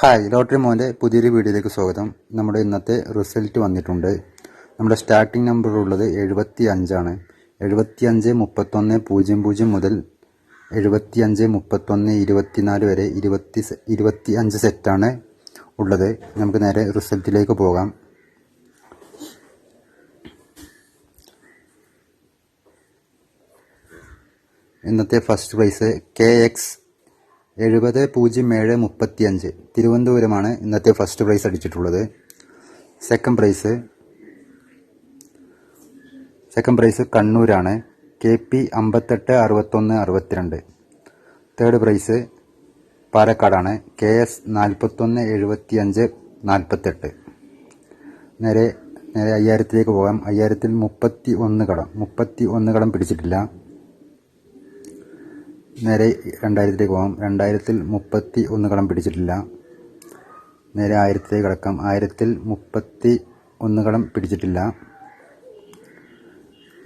Hi lottery മോന്റെ പുതിയൊരു വീഡിയോയിലേക്ക് സ്വാഗതം. നമ്മുടെ ഇന്നത്തെ റിസൾട്ട് വന്നിട്ടുണ്ട്. നമ്മുടെ സ്റ്റാർട്ടിംഗ് നമ്പർ ഉള്ളത് എഴുപത്തി അഞ്ചാണ് എഴുപത്തി അഞ്ച് മുപ്പത്തൊന്ന് പൂജ്യം പൂജ്യം മുതൽ എഴുപത്തി അഞ്ച് മുപ്പത്തൊന്ന് ഇരുപത്തിനാല് വരെ ഇരുപത്തി ഇരുപത്തി അഞ്ച് സെറ്റാണ് ഉള്ളത്. നമുക്ക് നേരെ റിസൾട്ടിലേക്ക് പോകാം. ഇന്നത്തെ ഫസ്റ്റ് പ്രൈസ് കെ എക്സ് എഴുപത് പൂജ്യം ഏഴ് മുപ്പത്തി അഞ്ച് തിരുവനന്തപുരമാണ് ഇന്നത്തെ ഫസ്റ്റ് പ്രൈസ് അടിച്ചിട്ടുള്ളത്. സെക്കൻഡ് പ്രൈസ് സെക്കൻഡ് പ്രൈസ് കണ്ണൂരാണ്. കെ പി അമ്പത്തെട്ട് അറുപത്തൊന്ന് അറുപത്തിരണ്ട്. തേർഡ് പ്രൈസ് പാലക്കാടാണ്. കെ എസ് നാൽപ്പത്തൊന്ന് എഴുപത്തി അഞ്ച് നാൽപ്പത്തെട്ട് നേരെ നേരെ അയ്യായിരത്തിലേക്ക് പോകാം. അയ്യായിരത്തിൽ മുപ്പത്തി ഒന്ന് കടം. മുപ്പത്തി ഒന്ന് കടം പിടിച്ചിട്ടില്ല. നേരെ രണ്ടായിരത്തിലേക്ക് പോകാം. രണ്ടായിരത്തിൽ മുപ്പത്തി ഒന്ന് കടം പിടിച്ചിട്ടില്ല. നേരെ ആയിരത്തിലേക്ക് കിടക്കാം. ആയിരത്തിൽ മുപ്പത്തി ഒന്ന് കടം പിടിച്ചിട്ടില്ല.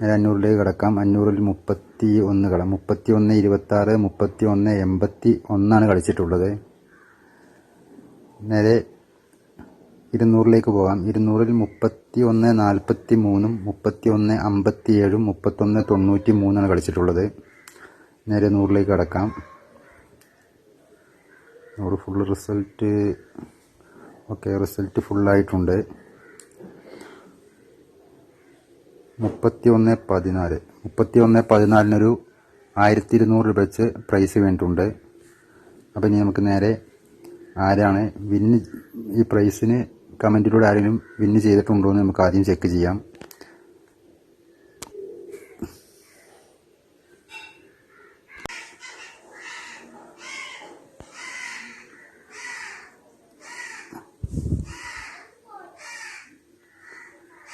നേരെ അഞ്ഞൂറിലേക്ക് കിടക്കാം. അഞ്ഞൂറിൽ മുപ്പത്തി ഒന്ന് കടം മുപ്പത്തി ഒന്ന് ഇരുപത്തി ആറ് മുപ്പത്തി ഒന്ന് എൺപത്തി ഒന്നാണ് കളിച്ചിട്ടുള്ളത്. നേരെ ഇരുന്നൂറിലേക്ക് പോകാം. ഇരുന്നൂറിൽ മുപ്പത്തി ഒന്ന് നാൽപ്പത്തി മൂന്നും മുപ്പത്തി ഒന്ന് അമ്പത്തി ഏഴും മുപ്പത്തൊന്ന് തൊണ്ണൂറ്റി മൂന്നാണ് കളിച്ചിട്ടുള്ളത്. നേരെ നൂറിലേക്ക് അടക്കാം നൂറ് ഫുൾ റിസൾട്ട് ഓക്കെ റിസൾട്ട് ഫുള്ളായിട്ടുണ്ട് മുപ്പത്തി ഒന്ന് പതിനാല്. മുപ്പത്തി ഒന്ന് പതിനാലിനൊരു ആയിരത്തി ഇരുന്നൂറ് രൂപ വെച്ച് പ്രൈസ് വേണ്ടിയിട്ടുണ്ട്. അപ്പോൾ ഇനി നമുക്ക് നേരെ ആരാണ് വിന്ന് ഈ പ്രൈസിന് കമന്റിലൂടെ ആരെങ്കിലും വിന്ന് ചെയ്തിട്ടുണ്ടോ എന്ന് നമുക്ക് ആദ്യം ചെക്ക് ചെയ്യാം.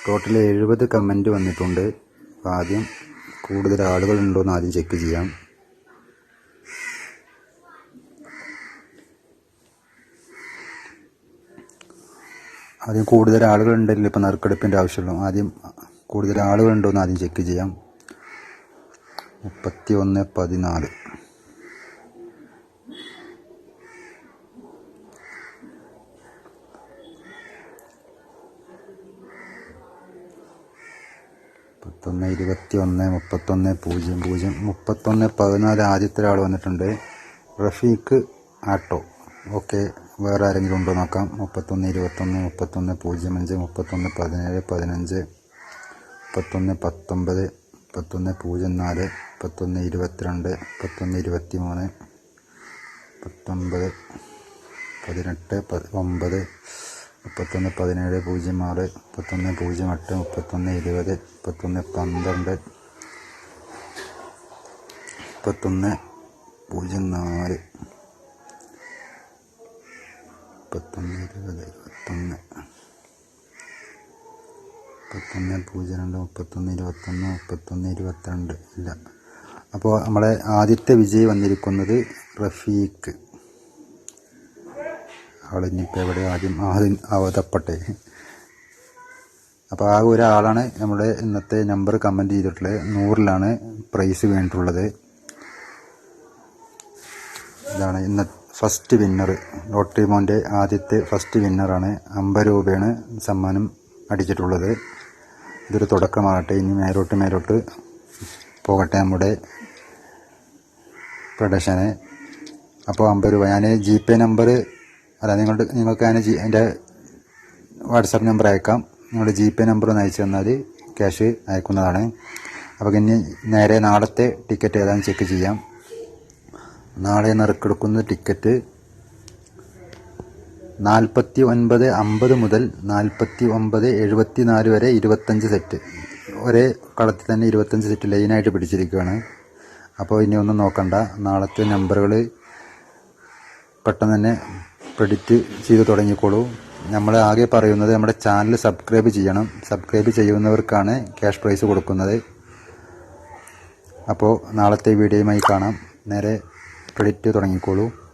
ടോട്ടൽ എഴുപത് കമന്റ് വന്നിട്ടുണ്ട്. ആദ്യം കൂടുതൽ ആളുകളുണ്ടോ എന്ന് ആദ്യം ചെക്ക് ചെയ്യാം. ആദ്യം കൂടുതൽ ആളുകളുണ്ടെങ്കിൽ ഇപ്പോൾ നറുക്കെടുപ്പിന്റെ ആവശ്യമുള്ളൂ. ആദ്യം കൂടുതൽ ആളുകളുണ്ടോ എന്ന് ആദ്യം ചെക്ക് ചെയ്യാം. മുപ്പത്തി ഒന്ന് പതിനാല്. മുപ്പത്തൊന്ന് ഇരുപത്തി ഒന്ന് മുപ്പത്തൊന്ന് പൂജ്യം പൂജ്യം മുപ്പത്തൊന്ന് പതിനാല് ആദ്യത്തെ ഒരാൾ വന്നിട്ടുണ്ട്. റഫീഖ് ആട്ടോ. ഓക്കെ വേറെ ആരെങ്കിലും ഉണ്ടോ നോക്കാം. മുപ്പത്തൊന്ന് ഇരുപത്തൊന്ന് മുപ്പത്തൊന്ന് പൂജ്യം അഞ്ച് മുപ്പത്തൊന്ന് പതിനേഴ് പതിനഞ്ച് മുപ്പത്തൊന്ന് പത്തൊമ്പത് മുപ്പത്തൊന്ന് പൂജ്യം നാല് മുപ്പത്തൊന്ന് ഇരുപത്തിരണ്ട് മുപ്പത്തൊന്ന് ഇരുപത്തി മൂന്ന് പത്തൊമ്പത് പതിനെട്ട് ഒമ്പത് മുപ്പത്തൊന്ന് പതിനേഴ് പൂജ്യം ആറ് മുപ്പത്തൊന്ന് പൂജ്യം എട്ട് മുപ്പത്തൊന്ന് ഇരുപത് മുപ്പത്തൊന്ന് പന്ത്രണ്ട് മുപ്പത്തൊന്ന് പൂജ്യം നാല് മുപ്പത്തൊന്ന് ഇരുപത് ഇരുപത്തൊന്ന് മുപ്പത്തൊന്ന് പൂജ്യം രണ്ട് മുപ്പത്തൊന്ന് ഇരുപത്തൊന്ന് മുപ്പത്തൊന്ന് ഇരുപത്തിരണ്ട് ഇല്ല. അപ്പോൾ നമ്മളെ ആദ്യത്തെ വിജയി വന്നിരിക്കുന്നത് റഫീഖ്. ആളിനിപ്പോൾ എവിടെ ആദ്യം ആദ്യം അവതപ്പെട്ടെ. അപ്പോൾ ആ ഒരാളാണ് നമ്മുടെ ഇന്നത്തെ നമ്പർ കമന്റ് ചെയ്തിട്ടുള്ളത്. നൂറിലാണ് പ്രൈസ് വേണ്ടിയിട്ടുള്ളത്. ഇതാണ് ഇന്ന ഫസ്റ്റ് വിന്നർ ലോട്ടറി മോന്റെ ആദ്യത്തെ ഫസ്റ്റ് വിന്നറാണ് അമ്പത് രൂപയാണ് സമ്മാനം അടിച്ചിട്ടുള്ളത്. ഇതൊരു തുടക്കമാകട്ടെ. ഇനി മേലോട്ട് മേലോട്ട് പോകട്ടെ നമ്മുടെ പ്രൊഡക്ഷനെ അപ്പോൾ അമ്പത് രൂപ. ഞാൻ ജി പേ നമ്പർ അല്ല നിങ്ങളുടെ നിങ്ങൾക്ക് അതിന് ജി എന്റെ വാട്സാപ്പ് നമ്പർ അയക്കാം. നിങ്ങളുടെ ജി പേ നമ്പർ ഒന്ന് അയച്ചു തന്നാൽ ക്യാഷ് അയക്കുന്നതാണ്. അപ്പോൾ ഇനി നേരെ നാളത്തെ ടിക്കറ്റ് ഏതാണെന്ന് ചെക്ക് ചെയ്യാം. നാളെ നറുക്കെടുക്കുന്ന ടിക്കറ്റ് നാൽപ്പത്തി ഒൻപത് അമ്പത് മുതൽ നാൽപ്പത്തി ഒമ്പത് എഴുപത്തി നാല് വരെ ഇരുപത്തഞ്ച് സെറ്റ്. ഒരേ കളത്തിൽ തന്നെ ഇരുപത്തഞ്ച് സെറ്റ് ലൈനായിട്ട് പിടിച്ചിരിക്കുകയാണ്. അപ്പോൾ ഇനി ഒന്നും നോക്കണ്ട. നാളത്തെ നമ്പറുകൾ പെട്ടെന്ന് തന്നെ പ്രെഡിക്റ്റ് ചെയ്തു തുടങ്ങിക്കോളൂ. നമ്മൾ ആകെ പറയുന്നത് നമ്മുടെ ചാനൽ സബ്സ്ക്രൈബ് ചെയ്യണം. സബ്സ്ക്രൈബ് ചെയ്യുന്നവർക്കാണ് ക്യാഷ് പ്രൈസ് കൊടുക്കുന്നത്. അപ്പോൾ നാളത്തെ വീഡിയോയുമായി കാണാം. നേരെ പ്രെഡിക്റ്റ് തുടങ്ങിക്കോളൂ.